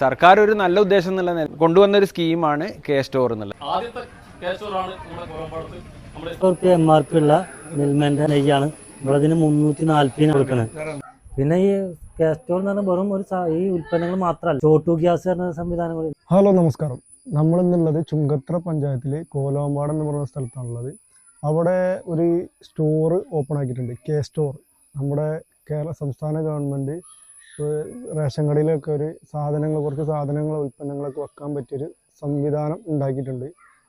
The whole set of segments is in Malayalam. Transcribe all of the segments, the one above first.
സർക്കാർ ഒരു നല്ല ഉദ്ദേശം എന്നുള്ള നില- കൊണ്ടുവന്ന ഒരു സ്കീമാണ് കെ സ്റ്റോർ എന്നുള്ളത്. ആദ്യത്തെ എം ആർ പി ഉള്ള നെയ്യാണ്. മുന്നൂറ്റി പിന്നെ ഈ കാസ്റ്റോർ എന്ന് പറഞ്ഞാൽ വെറും ഒരു ഈ ഉൽപ്പന്നങ്ങൾ മാത്രമല്ല. ചോട്ടു ഗ്യാസ് എന്ന സംവിധാനങ്ങൾ ഹലോ നമസ്കാരം. നമ്മൾ ഇന്നുള്ളത് ചുങ്കത്ര പഞ്ചായത്തിലെ കോലോമ്പാട് എന്ന് പറയുന്ന സ്ഥലത്താണുള്ളത്. അവിടെ ഒരു സ്റ്റോർ ഓപ്പൺ ആക്കിയിട്ടുണ്ട്. K store. നമ്മുടെ കേരള സംസ്ഥാന ഗവൺമെന്റ് റേഷൻ കടയിലൊക്കെ ഒരു സാധനങ്ങൾ കുറച്ച് സാധനങ്ങൾ ഉൽപ്പന്നങ്ങളൊക്കെ വെക്കാൻ പറ്റിയൊരു സംവിധാനം ഉണ്ടാക്കിയിട്ടുണ്ട്.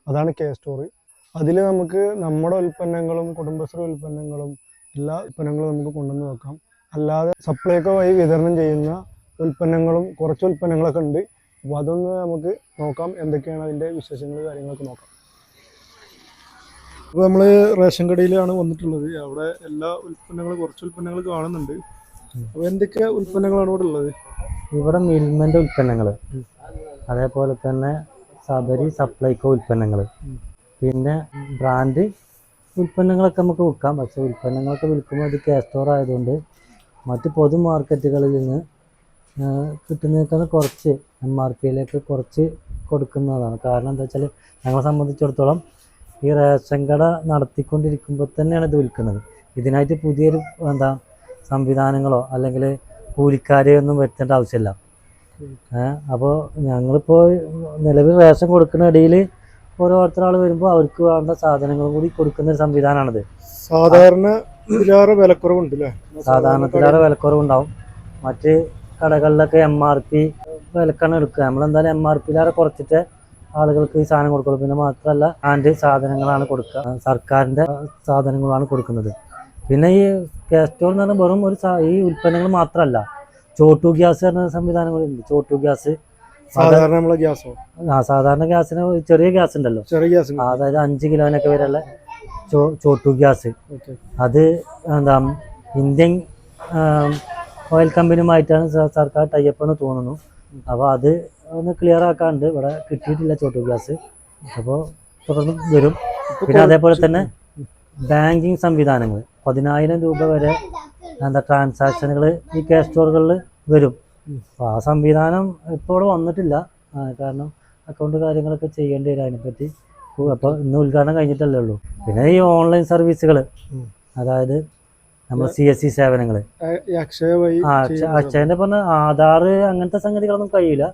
അതാണ് കെ സ്റ്റോർ. അതിൽ നമുക്ക് നമ്മുടെ ഉൽപ്പന്നങ്ങളും കുടുംബശ്രീ ഉൽപ്പന്നങ്ങളും എല്ലാ ഉൽപ്പന്നങ്ങളും നമുക്ക് കൊണ്ടുവന്ന് വെക്കാം. അല്ലാതെ സപ്ലൈകോ വഴി വിതരണം ചെയ്യുന്ന ഉൽപ്പന്നങ്ങളും കുറച്ച് ഉൽപ്പന്നങ്ങളൊക്കെ ഉണ്ട്. അപ്പോൾ അതൊന്ന് നമുക്ക് നോക്കാം. എന്തൊക്കെയാണ് അതിന്റെ വിശേഷങ്ങൾ കാര്യങ്ങളൊക്കെ നോക്കാം. അപ്പോൾ നമ്മൾ റേഷൻ കടയിലാണ് വന്നിട്ടുള്ളത്. അവിടെ എല്ലാ ഉൽപ്പന്നങ്ങളും കുറച്ച് ഉൽപ്പന്നങ്ങൾ കാണുന്നുണ്ട്. എന്തൊക്കെ ഉൽപ്പന്നങ്ങളാണ് ഇവിടെ ഉള്ളത്? ഇവിടെ മിൽമന്റെ ഉൽപ്പന്നങ്ങൾ അതേപോലെ തന്നെ സബരി സപ്ലൈകോ ഉൽപ്പന്നങ്ങൾ പിന്നെ ബ്രാൻഡ് ഉൽപ്പന്നങ്ങളൊക്കെ നമുക്ക് വിൽക്കാം. പക്ഷെ ഉൽപ്പന്നങ്ങളൊക്കെ വിൽക്കുമ്പോൾ അത് കാസ്റ്റോർ ആയതുകൊണ്ട് മറ്റ് പൊതു മാർക്കറ്റുകളിൽ നിന്ന് കിട്ടുന്നതിനേക്കാൾ കുറച്ച് എം ആർ പിയിലേക്ക് കുറച്ച് കൊടുക്കുന്നതാണ്. കാരണം എന്താ വെച്ചാൽ ഞങ്ങളെ സംബന്ധിച്ചിടത്തോളം ഈ റേഷൻ കട നടത്തിക്കൊണ്ടിരിക്കുമ്പോൾ തന്നെയാണ് ഇത് വിൽക്കുന്നത്. ഇതിനായിട്ട് പുതിയൊരു എന്താ സംവിധാനങ്ങളോ അല്ലെങ്കിൽ കൂലിക്കാരെയോ ഒന്നും വരുത്തേണ്ട ആവശ്യമില്ല. അപ്പോൾ ഞങ്ങളിപ്പോൾ നിലവിൽ റേഷൻ കൊടുക്കുന്ന ഇടയിൽ ഓരോരുത്തരാൾ വരുമ്പോൾ അവർക്ക് വേണ്ട സാധനങ്ങളും കൂടി കൊടുക്കുന്ന ഒരു സംവിധാനമാണിത് സാധാരണ ഇതിലേറെ വിലക്കുറവുണ്ട് അല്ലേ സാധാരണത്തിലേറെ വിലക്കുറവുണ്ടാവും. മറ്റ് കടകളിലൊക്കെ എം ആർ പി വിലക്കാണ് എടുക്കുക. നമ്മളെന്തായാലും എം ആർ പിയിലേറെ കുറച്ചിട്ട് ആളുകൾക്ക് ഈ സാധനം കൊടുക്കുള്ളൂ. പിന്നെ മാത്രമല്ല ആൻഡ് സാധനങ്ങളാണ് കൊടുക്കുക. സർക്കാരിന്റെ സാധനങ്ങളാണ് കൊടുക്കുന്നത്. പിന്നെ ഈ കാസ്റ്റോർ എന്ന് പറഞ്ഞാൽ വെറും ഒരു ഈ ഉൽപ്പന്നങ്ങൾ മാത്രമല്ല ചോട്ടു ഗ്യാസ് എന്ന സംവിധാനങ്ങളുണ്ട് ചോട്ടു ഗ്യാസ്. സാധാരണ നമ്മളെ ഗ്യാസോ ആ സാധാരണ ഗ്യാസിന് ചെറിയ ഗ്യാസ് ഉണ്ടല്ലോ. ചെറിയ ഗ്യാസ് അതായത് അഞ്ച് കിലോനൊക്കെ വരെയുള്ള ചോ ചോട്ടു ഗ്യാസ്. അത് എന്താ ഇന്ത്യൻ ഓയിൽ കമ്പനിയുമായിട്ടാണ് സർക്കാർ ടൈപ്പ് എന്ന് തോന്നുന്നു. അപ്പോൾ അത് ഒന്ന് ക്ലിയർ ആക്കാണ്ട് ഇവിടെ കിട്ടിയിട്ടില്ല ചോട്ടു ഗ്യാസ്. അപ്പോൾ തുടർന്ന് വരും. പിന്നെ അതേപോലെ തന്നെ ബാങ്കിങ് സംവിധാനങ്ങൾ. പതിനായിരം രൂപ വരെ എന്താ ട്രാൻസാക്ഷനുകൾ ഈ ക്യാഷ് സ്റ്റോറുകളിൽ വരും. അപ്പോൾ ആ സംവിധാനം ഇപ്പോൾ വന്നിട്ടില്ല. കാരണം അക്കൗണ്ട് കാര്യങ്ങളൊക്കെ ചെയ്യേണ്ടി വരും അതിനെപ്പറ്റി. അപ്പോൾ ഇന്ന് ഉദ്ഘാടനം കഴിഞ്ഞിട്ടല്ലേ ഉള്ളൂ. പിന്നെ ഈ ഓൺലൈൻ സർവീസുകൾ അതായത് നമ്മൾ സി എസ് സി സേവനങ്ങൾ ഈ അക്ഷയ വഴി ആ ചെയ്യുന്ന അക്ഷയന്റെ പറഞ്ഞ ആധാർ അങ്ങനത്തെ സംഗതികളൊന്നും കഴിയില്ല.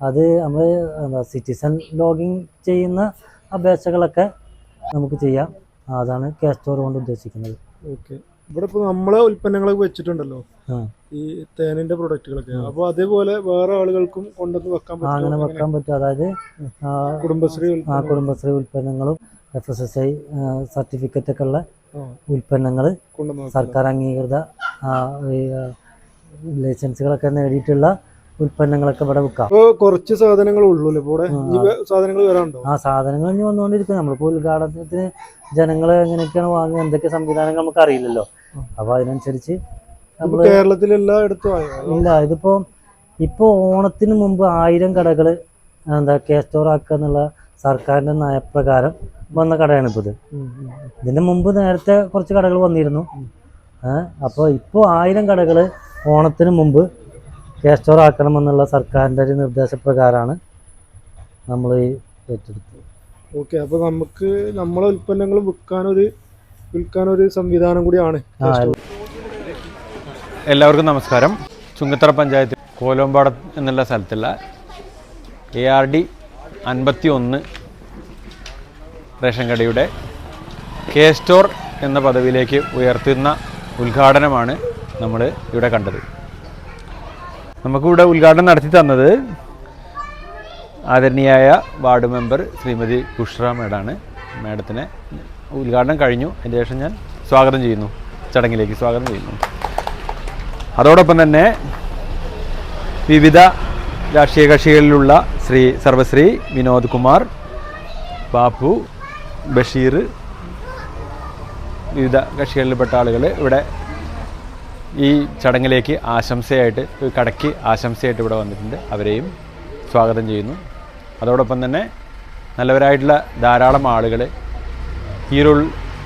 അത് നമ്മൾ എന്താ സിറ്റിസൺ ലോഗിൻ ചെയ്യുന്ന അപേക്ഷകളൊക്കെ നമുക്ക് ചെയ്യാം. അതാണ് ക്യാഷ് സ്റ്റോർ കൊണ്ട് ഉദ്ദേശിക്കുന്നത്. ഓക്കെ. ഇവിടെ ഇപ്പൊ നമ്മളെ ഉൽപ്പന്നങ്ങളൊക്കെ വെച്ചിട്ടുണ്ടല്ലോ. ഈ തേനിന്റെ പ്രൊഡക്റ്റുകളൊക്കെ. അപ്പൊ അതേപോലെ വേറെ ആളുകൾക്കും കൊണ്ടുവന്ന് വെക്കാൻ പറ്റും അങ്ങനെ വെക്കാൻ പറ്റും. അതായത് കുടുംബശ്രീ കുടുംബശ്രീ ഉൽപ്പന്നങ്ങളും F S S I certificate ഒക്കെ ഉള്ള ഉൽപ്പന്നങ്ങൾ സർക്കാർ അംഗീകൃത ലൈസൻസുകളൊക്കെ നേടിയിട്ടുള്ള ഉൽപ്പന്നങ്ങളൊക്കെ ഇവിടെ വിൽക്കാം. കുറച്ച് സാധനങ്ങൾ ഉള്ളൂ അല്ലേ ഇപ്പോൾ ഇവിടെ ഇനി സാധനങ്ങൾ വരാനുണ്ടോ? ആ സാധനങ്ങൾ ഇനി വന്നുകൊണ്ടിരിക്കും നമ്മളിപ്പോൾ ഉദ്ഘാടനത്തിന് ജനങ്ങൾ എങ്ങനെയൊക്കെയാണ് വാങ്ങുക എന്തൊക്കെ സംവിധാനങ്ങൾ നമുക്ക് അറിയില്ലല്ലോ. അപ്പൊ അതിനനുസരിച്ച് ഇപ്പൊ കേരളത്തിൽ എല്ലായിടത്തും ഇല്ല ഇതിപ്പോ ഇപ്പോൾ ഓണത്തിന് മുമ്പ് ആയിരം കടകൾ എന്താ കെ സ്റ്റോർ ആക്കുക എന്നുള്ള സർക്കാരിന്റെ നയപ്രകാരം വന്ന കടയാണ് ഇപ്പോൾ ഇത്. ഇതിന് മുമ്പ് നേരത്തെ കുറച്ച് കടകൾ വന്നിരുന്നു. അപ്പോൾ ഇപ്പോൾ ആയിരം കടകൾ ഓണത്തിന് മുമ്പ് കെ സ്റ്റോർ ആക്കണമെന്നുള്ള സർക്കാരിന്റെ ഒരു നിർദ്ദേശപ്രകാരമാണ് നമ്മൾ ഈ ഏറ്റെടുത്തത്. ഓക്കെ അപ്പോൾ നമുക്ക് നമ്മളെ ഉൽപ്പന്നങ്ങൾ വിൽക്കാനൊരു വിൽക്കാനൊരു സംവിധാനം കൂടിയാണ്. എല്ലാവർക്കും നമസ്കാരം. ചുങ്കത്തറ പഞ്ചായത്ത് കോലോമ്പാടം എന്നുള്ള സ്ഥലത്തുള്ള എ ആർ ഡി അൻപത്തി ഒന്ന് റേഷൻ കടയുടെ കെ സ്റ്റോർ എന്ന പദവിയിലേക്ക് ഉയർത്തുന്ന ഉദ്ഘാടനമാണ് നമ്മൾ ഇവിടെ കണ്ടത്. നമുക്കിവിടെ ഉദ്ഘാടനം നടത്തി തന്നത് ആദരണീയായ വാർഡ് മെമ്പർ ശ്രീമതി കുഷ്റ മേഡാണ്. മേഡത്തിനെ ഉദ്ഘാടനം കഴിഞ്ഞു. അതിന് ശേഷം ഞാൻ സ്വാഗതം ചെയ്യുന്നു. ചടങ്ങിലേക്ക് സ്വാഗതം ചെയ്യുന്നു. അതോടൊപ്പം തന്നെ വിവിധ രാഷ്ട്രീയ കക്ഷികളിലുള്ള ശ്രീ സർവശ്രീ വിനോദ് കുമാർ ബാപ്പു ബഷീർ വിവിധ കക്ഷികളിൽപ്പെട്ട ആളുകൾ ഇവിടെ ഈ ചടങ്ങിലേക്ക് ആശംസയായിട്ട് ഈ കടയ്ക്ക് ആശംസയായിട്ട് ഇവിടെ വന്നിട്ടുണ്ട്. അവരെയും സ്വാഗതം ചെയ്യുന്നു. അതോടൊപ്പം തന്നെ നല്ലവരായിട്ടുള്ള ധാരാളം ആളുകൾ ഈരുൾ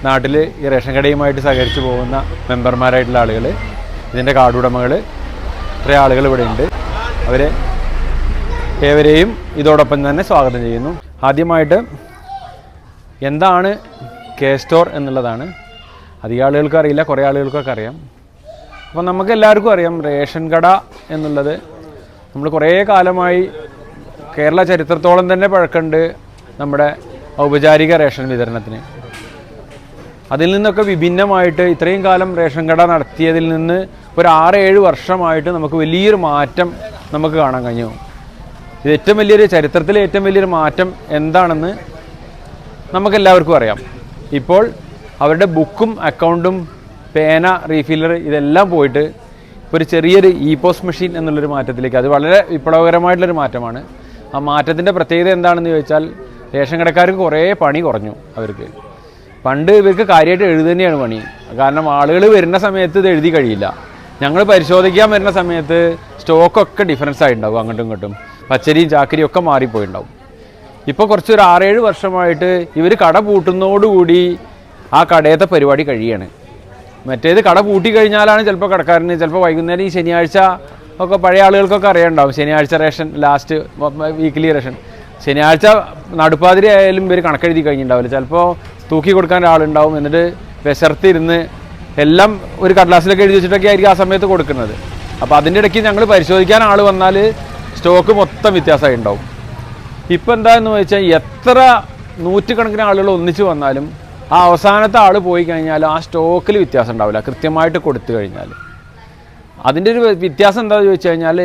നാട്ടിൽ ഈ റേഷൻ കടയുമായിട്ട് സഹകരിച്ചു പോകുന്ന മെമ്പർമാരായിട്ടുള്ള ആളുകൾ ഇതിന്റെ കാർഡുടമകൾ ഇത്ര ആളുകൾ ഇവിടെ ഉണ്ട്. അവരെ ഏവരെയും ഇതോടൊപ്പം തന്നെ സ്വാഗതം ചെയ്യുന്നു. ആദ്യമായിട്ട് എന്താണ് കെ സ്റ്റോർ എന്നുള്ളതാണ്. അധികം ആളുകൾക്ക് അറിയില്ല കുറേ ആളുകൾക്കൊക്കെ അറിയാം. അപ്പോൾ നമുക്ക് എല്ലാവർക്കും അറിയാം റേഷൻ കട എന്നുള്ളത്. നമ്മൾ കുറേ കാലമായി കേരള ചരിത്രത്തോളം തന്നെ പഴക്കമുണ്ട് നമ്മുടെ ഔപചാരിക റേഷൻ വിതരണത്തിന്. അതിൽ നിന്നൊക്കെ വിഭിന്നമായിട്ട് ഇത്രയും കാലം റേഷൻ കട നടത്തിയതിൽ നിന്ന് ഒരു ആറ് ഏഴ് വർഷമായിട്ട് നമുക്ക് വലിയൊരു മാറ്റം നമുക്ക് കാണാൻ കഴിഞ്ഞു. ഇത് ഏറ്റവും വലിയൊരു ചരിത്രത്തിലെ ഏറ്റവും വലിയൊരു മാറ്റം എന്താണെന്ന് നമുക്കെല്ലാവർക്കും അറിയാം. ഇപ്പോൾ അവരുടെ ബുക്കും അക്കൗണ്ടും പേന റീഫില്ലർ ഇതെല്ലാം പോയിട്ട് ഇപ്പോൾ ഒരു ചെറിയൊരു ഇ പോസ്റ്റ് മെഷീൻ എന്നുള്ളൊരു മാറ്റത്തിലേക്ക്. അത് വളരെ വിപ്ലവകരമായിട്ടുള്ളൊരു മാറ്റമാണ്. ആ മാറ്റത്തിന്റെ പ്രത്യേകത എന്താണെന്ന് ചോദിച്ചാൽ റേഷൻ കടക്കാർക്ക് കുറേ പണി കുറഞ്ഞു അവർക്ക്. പണ്ട് ഇവർക്ക് കാര്യമായിട്ട് എഴുതി തന്നെയാണ് പണി. കാരണം ആളുകൾ വരുന്ന സമയത്ത് ഇത് എഴുതി കഴിയില്ല. ഞങ്ങൾ പരിശോധിക്കാൻ വരുന്ന സമയത്ത് സ്റ്റോക്കൊക്കെ ഡിഫറൻസ് ആയിട്ടുണ്ടാവും അങ്ങോട്ടും ഇങ്ങോട്ടും. പച്ചരിയും ചാക്കരിയും ഒക്കെ മാറിപ്പോയിട്ടുണ്ടാവും. ഇപ്പോൾ കുറച്ച് ഒരു ആറേഴ് വർഷമായിട്ട് ഇവർ കട പൂട്ടുന്നതോടുകൂടി ആ കടയത്തെ പരിപാടി കഴിയാണ്. മറ്റേത് കട പൂട്ടി കഴിഞ്ഞാലാണ് ചിലപ്പോൾ കടക്കാരന് ചിലപ്പോൾ വൈകുന്നേരം ഈ ശനിയാഴ്ച ഒക്കെ പഴയ ആളുകൾക്കൊക്കെ അറിയാണ്ടാവും ശനിയാഴ്ച റേഷൻ ലാസ്റ്റ് വീക്കിലി റേഷൻ. ശനിയാഴ്ച നടുപ്പാതിരി ആയാലും ഇവർ കണക്കെഴുതി കഴിഞ്ഞിട്ടുണ്ടാവില്ല. ചിലപ്പോൾ തൂക്കി കൊടുക്കാൻ ഒരാളുണ്ടാവും. എന്നിട്ട് വിശർത്തിരുന്ന് എല്ലാം ഒരു കടലാസിലൊക്കെ എഴുതി വെച്ചിട്ടൊക്കെ ആയിരിക്കും ആ സമയത്ത് കൊടുക്കുന്നത്. അപ്പോൾ അതിന്റെ ഇടയ്ക്ക് ഞങ്ങൾ പരിശോധിക്കാൻ ആൾ വന്നാൽ സ്റ്റോക്ക് മൊത്തം വ്യത്യാസമായി ഉണ്ടാവും. ഇപ്പോൾ എന്താണെന്ന് വെച്ചാൽ എത്ര നൂറ്റുകണക്കിന് ആളുകൾ ഒന്നിച്ച് വന്നാലും ആ അവസാനത്തെ ആൾ പോയി കഴിഞ്ഞാൽ ആ സ്റ്റോക്കിൽ വ്യത്യാസം ഉണ്ടാവില്ല. കൃത്യമായിട്ട് കൊടുത്തു കഴിഞ്ഞാൽ അതിന്റെ ഒരു വ്യത്യാസം എന്താണെന്ന് ചോദിച്ചു കഴിഞ്ഞാൽ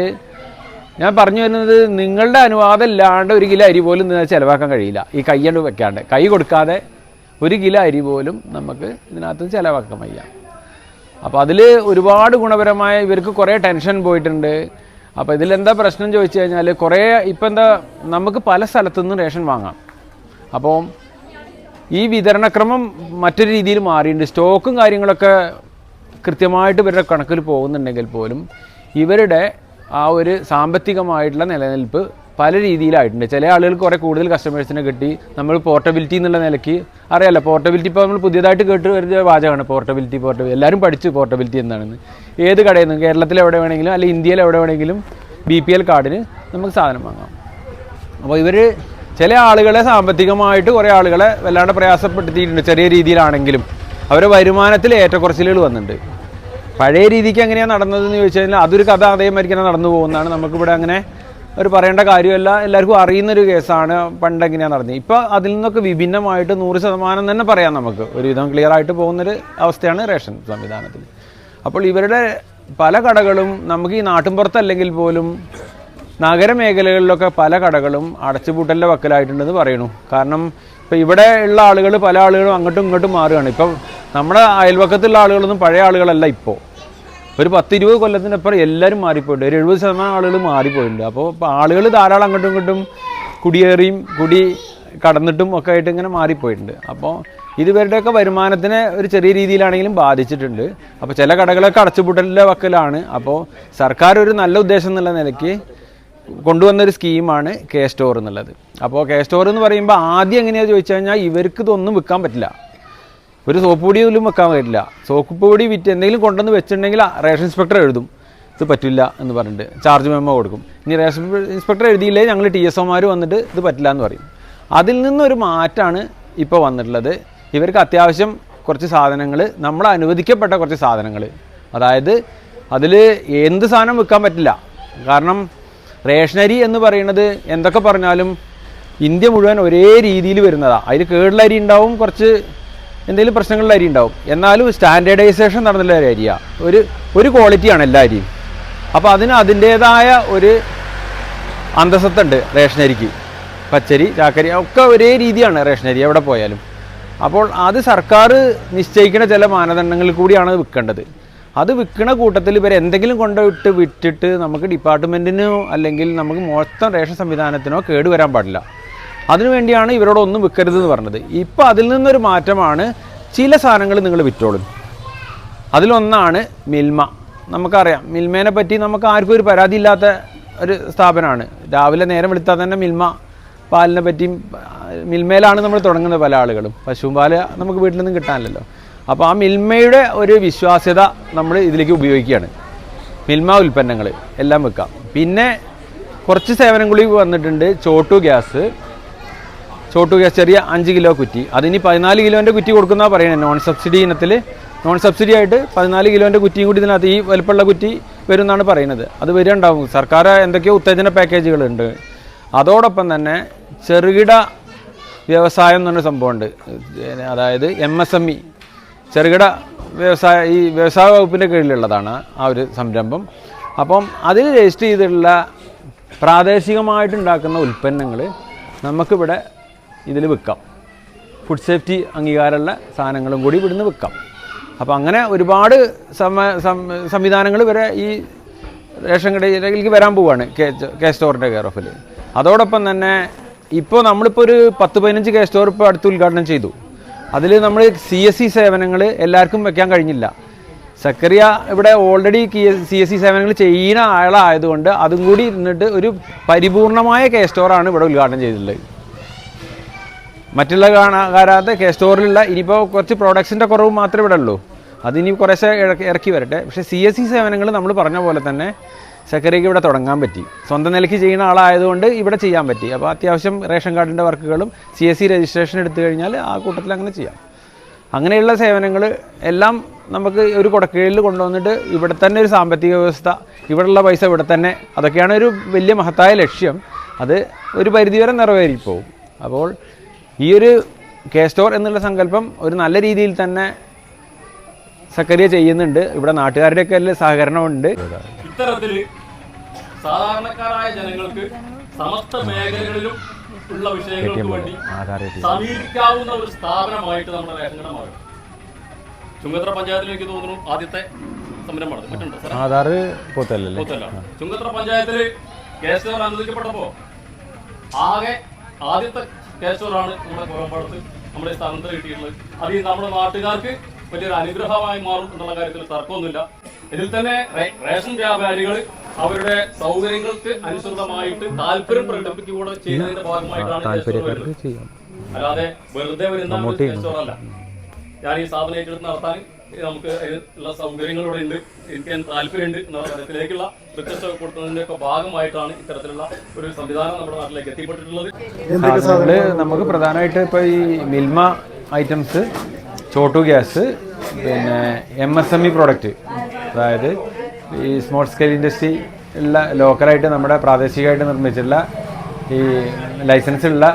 ഞാൻ പറഞ്ഞു വരുന്നത് നിങ്ങളുടെ അനുവാദം ഇല്ലാണ്ട് ഒരു കിലോ അരി പോലും നിങ്ങൾ ചിലവാക്കാൻ കഴിയില്ല. ഈ കൈയ്യണ്ട് വെക്കാണ്ട്. കൈ കൊടുക്കാതെ ഒരു കിലോ അരി പോലും നമുക്ക് ഇതിനകത്ത് ചിലവാക്കാൻ വയ്യ. അപ്പോൾ അതിൽ ഒരുപാട് ഗുണപരമായ ഇവർക്ക് കുറേ ടെൻഷൻ പോയിട്ടുണ്ട്. അപ്പോൾ ഇതിലെന്താ പ്രശ്നം ചോദിച്ചു കഴിഞ്ഞാൽ കുറേ ഇപ്പം എന്താ നമുക്ക് പല സ്ഥലത്തു നിന്നും റേഷൻ വാങ്ങാം. അപ്പോൾ ഈ വിതരണക്രമം മറ്റൊരു രീതിയിൽ മാറിയിട്ടുണ്ട്. സ്റ്റോക്കും കാര്യങ്ങളൊക്കെ കൃത്യമായിട്ട് ഇവരുടെ കണക്കിൽ പോകുന്നുണ്ടെങ്കിൽ പോലും ഇവരുടെ ആ ഒരു സാമ്പത്തികമായിട്ടുള്ള നിലനിൽപ്പ് പല രീതിയിലായിട്ടുണ്ട്. ചില ആളുകൾക്ക് കുറേ കൂടുതൽ കസ്റ്റമേഴ്സിനെ കിട്ടി. നമ്മൾ പോർട്ടബിലിറ്റി എന്നുള്ള നിലയ്ക്ക് അറിയാലോ പോർട്ടബിലിറ്റി ഇപ്പോൾ നമ്മൾ പുതിയതായിട്ട് കേട്ട് വരുന്ന വാചകമാണ് പോർട്ടബിലിറ്റി പോർട്ടബിലിറ്റി എല്ലാവരും പഠിച്ചു പോർട്ടബിലിറ്റി എന്താണെന്ന് ഏത് കടയിൽ നിന്നും കേരളത്തിൽ എവിടെ വേണമെങ്കിലും അല്ലെങ്കിൽ ഇന്ത്യയിൽ എവിടെ വേണമെങ്കിലും ബി പി എൽ കാർഡിന് നമുക്ക് സാധനം വാങ്ങാം. അപ്പോൾ ഇവർ ചില ആളുകളെ സാമ്പത്തികമായിട്ട് കുറേ ആളുകളെ വല്ലാണ്ട് പ്രയാസപ്പെടുത്തിയിട്ടുണ്ട് ചെറിയ രീതിയിലാണെങ്കിലും. അവരെ വരുമാനത്തിൽ ഏറ്റക്കുറച്ചിലുകൾ വന്നിട്ടുണ്ട്. പഴയ രീതിക്ക് എങ്ങനെയാണ് നടന്നതെന്ന് ചോദിച്ചു കഴിഞ്ഞാൽ അതൊരു കഥ അതേമാതിരി തന്നെ നടന്നു പോകുന്നതാണ്. നമുക്കിവിടെ അങ്ങനെ ഒരു പറയേണ്ട കാര്യമല്ല. എല്ലാവർക്കും അറിയുന്നൊരു കേസാണ് പണ്ട് എങ്ങനെയാണ് നടന്നത്. ഇപ്പോൾ അതിൽ നിന്നൊക്കെ വിഭിന്നമായിട്ട് നൂറ് ശതമാനം തന്നെ പറയാം നമുക്ക്. ഒരുവിധം ക്ലിയർ ആയിട്ട് പോകുന്നൊരു അവസ്ഥയാണ് റേഷൻ സംവിധാനത്തിൽ. അപ്പോൾ ഇവരുടെ പല കടകളും നമുക്ക് ഈ നാട്ടിൻപുറത്തല്ലെങ്കിൽ പോലും നഗരമേഖലകളിലൊക്കെ പല കടകളും അടച്ചുപൂട്ടലിന്റെ വക്കലായിട്ടുണ്ടെന്ന് പറയുന്നു. കാരണം ഇപ്പോൾ ഇവിടെ ഉള്ള ആളുകൾ പല ആളുകളും അങ്ങോട്ടും ഇങ്ങോട്ടും മാറുകയാണ്. ഇപ്പം നമ്മുടെ അയൽവക്കത്തുള്ള ആളുകളൊന്നും പഴയ ആളുകളല്ല ഇപ്പോൾ ഒരു പത്ത് ഇരുപത് കൊല്ലത്തിനപ്പുറം എല്ലാവരും മാറിപ്പോയിട്ടുണ്ട്. ഒരു എഴുപത് ശതമാനം ആളുകൾ മാറിപ്പോയിട്ടുണ്ട്. അപ്പോൾ ആളുകൾ ധാരാളം അങ്ങോട്ടും ഇങ്ങോട്ടും കുടിയേറിയും കുടി കടന്നിട്ടും ഒക്കെ ആയിട്ട് ഇങ്ങനെ മാറിപ്പോയിട്ടുണ്ട്. അപ്പോൾ ഇതുവരുടെയൊക്കെ വരുമാനത്തിനെ ഒരു ചെറിയ രീതിയിലാണെങ്കിലും ബാധിച്ചിട്ടുണ്ട്. അപ്പോൾ ചില കടകളൊക്കെ അടച്ചുപൂട്ടലിന്റെ വക്കലാണ്. അപ്പോൾ സർക്കാർ ഒരു നല്ല ഉദ്ദേശം എന്നുള്ള നിലയ്ക്ക് കൊണ്ടുവന്നൊരു സ്കീമാണ് കെ സ്റ്റോർ എന്നുള്ളത്. അപ്പോൾ കെ സ്റ്റോർ എന്ന് പറയുമ്പോൾ ആദ്യം എങ്ങനെയാണെന്ന് ചോദിച്ചു കഴിഞ്ഞാൽ ഇവർക്ക് ഇതൊന്നും വിൽക്കാൻ പറ്റില്ല. ഒരു സോപ്പ് പൊടി പോലും വെക്കാൻ പറ്റില്ല. സോപ്പ് പൊടി വിറ്റ് എന്തെങ്കിലും കൊണ്ടുവന്ന് വെച്ചിട്ടുണ്ടെങ്കിൽ റേഷൻ ഇൻസ്പെക്ടർ എഴുതും ഇത് പറ്റില്ല എന്ന് പറഞ്ഞിട്ട് ചാർജ് മെമ്മോ കൊടുക്കും. ഇനി റേഷൻ ഇൻസ്പെക്ടർ എഴുതിയില്ലേ ഞങ്ങൾ ടി എസ് ഒമാർ വന്നിട്ട് ഇത് പറ്റില്ല എന്ന് പറയും. അതിൽ നിന്നൊരു മാറ്റമാണ് ഇപ്പോൾ വന്നിട്ടുള്ളത്. ഇവർക്ക് അത്യാവശ്യം കുറച്ച് സാധനങ്ങൾ നമ്മൾ അനുവദിക്കപ്പെട്ട കുറച്ച് സാധനങ്ങൾ അതായത് അതിൽ എന്ത് സാധനം വിൽക്കാൻ പറ്റില്ല. കാരണം റേഷനരി എന്ന് പറയുന്നത് എന്തൊക്കെ പറഞ്ഞാലും ഇന്ത്യ മുഴുവൻ ഒരേ രീതിയിൽ വരുന്നതാണ് അതിൽ കേടുള്ള അരി ഉണ്ടാവും കുറച്ച് എന്തെങ്കിലും പ്രശ്നങ്ങളുള്ള അരി ഉണ്ടാവും. എന്നാലും സ്റ്റാൻഡേർഡൈസേഷൻ നടന്നുള്ള ഒരു അരിയാണ് ഒരു ഒരു ക്വാളിറ്റിയാണ് എല്ലാ അരിയും. അപ്പോൾ അതിന് അതിന്റേതായ ഒരു അന്തസ്സത്തുണ്ട് റേഷനരിക്ക്. പച്ചരി ചാക്കരി ഒക്കെ ഒരേ രീതിയാണ് റേഷനരി എവിടെ പോയാലും. അപ്പോൾ അത് സർക്കാർ നിശ്ചയിക്കുന്ന ചില മാനദണ്ഡങ്ങളിൽ കൂടിയാണ് വിൽക്കേണ്ടത്. അത് വിൽക്കുന്ന കൂട്ടത്തിൽ ഇവർ എന്തെങ്കിലും കൊണ്ടുപോയിട്ട് വിറ്റിട്ട് നമുക്ക് ഡിപ്പാർട്ട്മെന്റിനോ അല്ലെങ്കിൽ നമുക്ക് മൊത്തം റേഷൻ സംവിധാനത്തിനോ കേടുവരാൻ പാടില്ല. അതിനുവേണ്ടിയാണ് ഇവരോടൊന്നും വിൽക്കരുതെന്ന് പറഞ്ഞത്. ഇപ്പോൾ അതിൽ നിന്നൊരു മാറ്റമാണ് ചില സാധനങ്ങൾ നിങ്ങൾ വിറ്റോളും. അതിലൊന്നാണ് മിൽമ. നമുക്കറിയാം മിൽമേനെ പറ്റി നമുക്ക് ആർക്കും ഒരു പരാതി ഇല്ലാത്ത ഒരു സ്ഥാപനമാണ്. രാവിലെ നേരം വിളിച്ചാൽ തന്നെ മിൽമ പാലിനെ പറ്റിയും മിൽമയിലാണ് നമ്മൾ തുടങ്ങുന്നത് പല ആളുകളും. പശുവും പാൽ നമുക്ക് വീട്ടിൽ നിന്നും കിട്ടാനില്ലല്ലോ. അപ്പോൾ ആ മിൽമയുടെ ഒരു വിശ്വാസ്യത നമ്മൾ ഇതിലേക്ക് ഉപയോഗിക്കുകയാണ്. മിൽമ ഉൽപ്പന്നങ്ങൾ എല്ലാം വെക്കാം. പിന്നെ കുറച്ച് സേവനം കൂടി വന്നിട്ടുണ്ട് ചോട്ടു ഗ്യാസ്. ചോട്ടു ഗ്യാസ് ചെറിയ അഞ്ച് കിലോ കുറ്റി. അതിനി പതിനാല് കിലോന്റെ കുറ്റി കൊടുക്കുന്ന പറയുന്നത് നോൺ സബ്സിഡി ഇനത്തിൽ നോൺ സബ്സിഡി ആയിട്ട് പതിനാല് കിലോന്റെ കുറ്റിയും കൂടി ഇതിനകത്ത് ഈ വലുപ്പമുള്ള കുറ്റി വരും എന്നാണ് പറയുന്നത്. അത് വരികയുണ്ടാവും സർക്കാർ എന്തൊക്കെയോ ഉത്തേജന പാക്കേജുകളുണ്ട്. അതോടൊപ്പം തന്നെ ചെറുകിട വ്യവസായം എന്ന് പറഞ്ഞ സംഭവമുണ്ട്. അതായത് എം എസ് എം ഇ ചെറുകിട വ്യവസായ ഈ വ്യവസായ വകുപ്പിന്റെ കീഴിലുള്ളതാണ് ആ ഒരു സംരംഭം. അപ്പം അതിൽ രജിസ്റ്റർ ചെയ്തിട്ടുള്ള പ്രാദേശികമായിട്ടുണ്ടാക്കുന്ന ഉൽപ്പന്നങ്ങൾ നമുക്കിവിടെ ഇതിൽ വിൽക്കാം. ഫുഡ് സേഫ്റ്റി അംഗീകാരമുള്ള സാധനങ്ങളും കൂടി ഇവിടുന്ന് വിൽക്കാം. അപ്പോൾ അങ്ങനെ ഒരുപാട് സംവിധാനങ്ങൾ വരെ ഈ റേഷൻ കടയിലേക്ക് വരാൻ പോവുകയാണ് കെ കെ സ്റ്റോറിന്റെ കെയർ ഓഫിൽ അതോടൊപ്പം തന്നെ ഇപ്പോൾ നമ്മളിപ്പോൾ ഒരു പത്ത് പതിനഞ്ച് കെ സ്റ്റോർ ഇപ്പോൾ അടുത്ത് ഉദ്ഘാടനം ചെയ്തു. അതിൽ നമ്മൾ സി എസ് സി സേവനങ്ങൾ എല്ലാവർക്കും വെക്കാൻ കഴിഞ്ഞില്ല. സക്കറിയ ഇവിടെ ഓൾറെഡി സി എസ് സി സേവനങ്ങൾ ചെയ്യുന്ന ആളായതുകൊണ്ട് അതും കൂടി ഇരുന്നിട്ട് ഒരു പരിപൂർണമായ കെ സ്റ്റോറാണ് ഇവിടെ ഉദ്ഘാടനം ചെയ്തിട്ടുള്ളത്. മറ്റുള്ള കാണാകാരാത്ത കെ സ്റ്റോറിലുള്ള ഇനിയിപ്പോൾ കുറച്ച് പ്രോഡക്ട്സിന്റെ കുറവ് മാത്രമേ ഇവിടെ ഉള്ളൂ. അതിനി കുറേശ്ശെ ഇറക്കി വരട്ടെ. പക്ഷേ സി എസ് സി സേവനങ്ങൾ നമ്മൾ പറഞ്ഞ പോലെ തന്നെ സെക്രട്ടറിക്ക് ഇവിടെ തുടങ്ങാൻ പറ്റി. സ്വന്തം നിലയ്ക്ക് ചെയ്യുന്ന ആളായതുകൊണ്ട് ഇവിടെ ചെയ്യാൻ പറ്റി. അപ്പോൾ അത്യാവശ്യം റേഷൻ കാർഡിന്റെ വർക്കുകളും സി എസ് സി രജിസ്ട്രേഷൻ എടുത്തു കഴിഞ്ഞാൽ ആ കൂട്ടത്തിൽ അങ്ങനെ ചെയ്യാം. അങ്ങനെയുള്ള സേവനങ്ങൾ എല്ലാം നമുക്ക് ഒരു കുടക്കീഴിൽ കൊണ്ടുവന്നിട്ട് ഇവിടെ തന്നെ ഒരു സാമ്പത്തിക വ്യവസ്ഥ ഇവിടെയുള്ള പൈസ ഇവിടെ തന്നെ. അതൊക്കെയാണ് ഒരു വലിയ മഹത്തായ ലക്ഷ്യം. അത് ഒരു പരിധിവരെ നിറവേറിപ്പോവും. അപ്പോൾ ഈ ഒരു കെ സ്റ്റോർ എന്നുള്ള സങ്കല്പം ഒരു നല്ല രീതിയിൽ തന്നെ സക്കരിയ ചെയ്യുന്നുണ്ട്. ഇവിടെ നാട്ടുകാരുടെയൊക്കെ സഹകരണമുണ്ട്. ഇത്തരത്തിൽ സാധാരണക്കാരായ ജനങ്ങൾക്ക് സമസ്ത മേഖലകളിലും ഉള്ള വിഷയങ്ങൾക്ക് വേണ്ടി സമീപിക്കാവുന്ന ഒരു സ്ഥാപനമായിട്ട് നമ്മുടെ റേഷൻ മാറും. ചുങ്കത്ര പഞ്ചായത്തിൽ എനിക്ക് തോന്നുന്നു ആദ്യത്തെ സംരംഭമാണ് പറ്റുണ്ടോ പോത്തല്ലേ ചുങ്കത്ര പഞ്ചായത്തിൽ കേസ്റ്റോർ അനുവദിക്കപ്പെട്ടപ്പോ ആകെ ആദ്യത്തെ കേസ്റ്റോറാണ് നമ്മുടെ കോറമ്പാടത്ത് നമ്മുടെ സ്ഥാനത്ത് കിട്ടിയിട്ടുള്ളത്. അത് നമ്മുടെ നാട്ടുകാർക്ക് വലിയൊരു അനുഗ്രഹമായി മാറും എന്നുള്ള കാര്യത്തിൽ തർക്കമൊന്നുമില്ല. ഇതിൽ തന്നെ റേഷൻ വ്യാപാരികൾ അവരുടെ സൗകര്യങ്ങൾക്ക് അനുസൃതമായിട്ട് താല്പര്യം പ്രകടിപ്പിക്കുക ചെയ്യുന്നതിന്റെ ഭാഗമായിട്ടാണ് അല്ലാതെ വെറുതെ വരുന്ന ഞാൻ ഈ സ്ഥാപനം ഏറ്റെടുത്ത് നടത്താൻ നമുക്ക് ഉള്ള സൗകര്യങ്ങൾ ഇവിടെ ഉണ്ട്. എനിക്ക് താല്പര്യമുണ്ട് എന്നുള്ള തരത്തിലേക്കുള്ള റിക്വസ്റ്റ് കൊടുക്കുന്നതിന്റെ ഒക്കെ ഭാഗമായിട്ടാണ് ഇത്തരത്തിലുള്ള ഒരു സംവിധാനം നമ്മുടെ നാട്ടിലേക്ക് എത്തിപ്പെട്ടിട്ടുള്ളത്. നമുക്ക് പ്രധാനമായിട്ട് ഇപ്പൊ ഈ മിൽമ ഐറ്റംസ് ചോട്ടു ഗ്യാസ് പിന്നെ M S M E product അതായത് ഈ സ്മോൾ സ്കെയിൽ ഇൻഡസ്ട്രി ഉള്ള ലോക്കലായിട്ട് നമ്മുടെ പ്രാദേശികമായിട്ട് നിർമ്മിച്ചിട്ടുള്ള ഈ ലൈസൻസ് ഉള്ള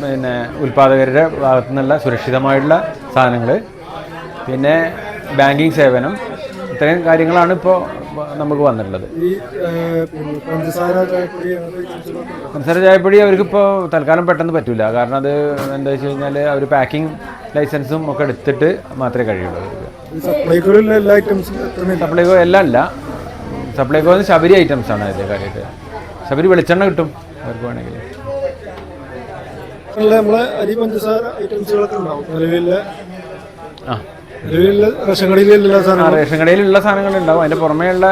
പിന്നെ ഉൽപ്പാദകരുടെ ഭാഗത്തു നിന്നുള്ള സുരക്ഷിതമായിട്ടുള്ള സാധനങ്ങൾ പിന്നെ ബാങ്കിങ് സേവനം. ഇത്രയും കാര്യങ്ങളാണ് ഇപ്പോൾ നമുക്ക് വന്നിട്ടുള്ളത്? പഞ്ചസാര ചായപ്പൊടി അവർക്കിപ്പോൾ തൽക്കാലം പെട്ടെന്ന് പറ്റില്ല കാരണം അത് എന്താ വെച്ച് കഴിഞ്ഞാൽ അവർ പാക്കിംഗ് ലൈസൻസും ഒക്കെ എടുത്തിട്ട് മാത്രമേ കഴിയുള്ളൂ. സപ്ലൈകോ എല്ലാം അല്ല. സപ്ലൈകോ ശബരി ഐറ്റംസ് ആണ് അതിന്റെ കാര്യമായിട്ട്. ശബരി വെളിച്ചെണ്ണ കിട്ടും അവർക്ക് വേണമെങ്കിൽ. നമ്മളെ അരി പഞ്ചസാര ഐറ്റംസുകളൊക്കെ ഉണ്ടാവും. നിലവിലെ ആ. റേഷൻ കടയിലുള്ള സാധനങ്ങൾ ഉണ്ടാവും. അതിന്റെ പുറമേയുള്ള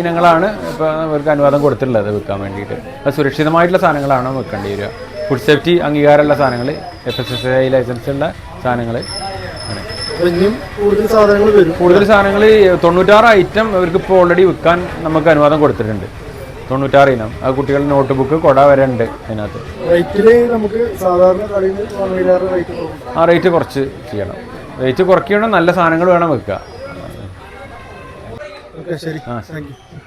ഇനങ്ങളാണ് ഇപ്പോൾ അവർക്ക് അനുവാദം കൊടുത്തിട്ടുള്ളത് വിൽക്കാൻ വേണ്ടിയിട്ട്. അത് സുരക്ഷിതമായിട്ടുള്ള സാധനങ്ങളാണ് വെക്കേണ്ടി വരിക. ഫുഡ് സേഫ്റ്റി അംഗീകാരമുള്ള സാധനങ്ങൾ F S S I licence ഉള്ള സാധനങ്ങൾ കൂടുതൽ സാധനങ്ങൾ തൊണ്ണൂറ്റാറ് ഐറ്റം അവർക്ക് ഇപ്പോൾ ഓൾറെഡി വിൽക്കാൻ നമുക്ക് അനുവാദം കൊടുത്തിട്ടുണ്ട്. തൊണ്ണൂറ്റാറ് ഇനം. ആ കുട്ടികളുടെ നോട്ട് ബുക്ക് കൊട വരെ ഉണ്ട് അതിനകത്ത്. ആ റേറ്റ് കുറച്ച് ചെയ്യണം. റേറ്റ് കുറയ്ക്കണം നല്ല സാധനങ്ങൾ വേണം വെക്കുക ഓക്കെ ശരി. ആ. Thank you